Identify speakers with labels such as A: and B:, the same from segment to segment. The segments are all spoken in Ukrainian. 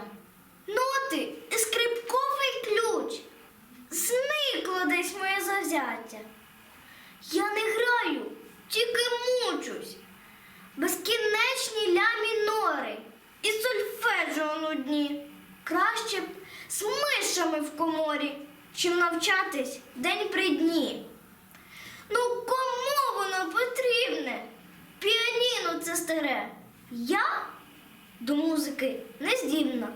A: Галя. Ну ти, скрипковий ключ. Зникло десь моє завзяття. Я не граю, тільки мучусь. Безкінечні лямі нори і сольфеджіо нудні. Краще б з мишами в коморі, чим навчатись день при дні. Ну, кому воно потрібне? Піаніно це старе. Я до музики не здібна.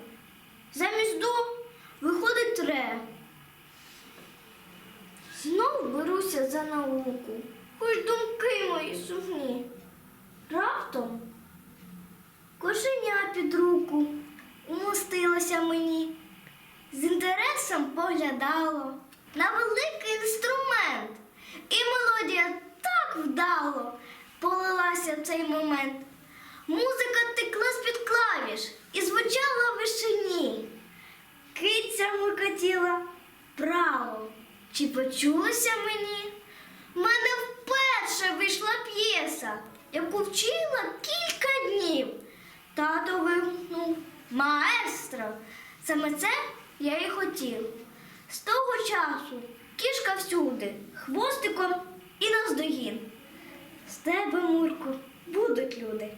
A: Замість до виходить ре. Знов беруся за науку, хоч думки мої сумні. Раптом кошеня під руку умостилося мені, з інтересом поглядало на великий інструмент, і мелодія так вдало полилася в цей момент. Музика текла з-під клавіш і звучала в вишині. Киця право. Чи почулося мені? В мене вперше вийшла п'єса, яку вчила кілька днів. Тато вимкнув маестро. Саме це я і хотів. З того часу кішка всюди, хвостиком і наздогін. З тебе, Мурку, будуть люди.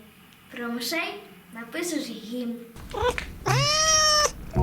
A: Про мишей напишеш гімн.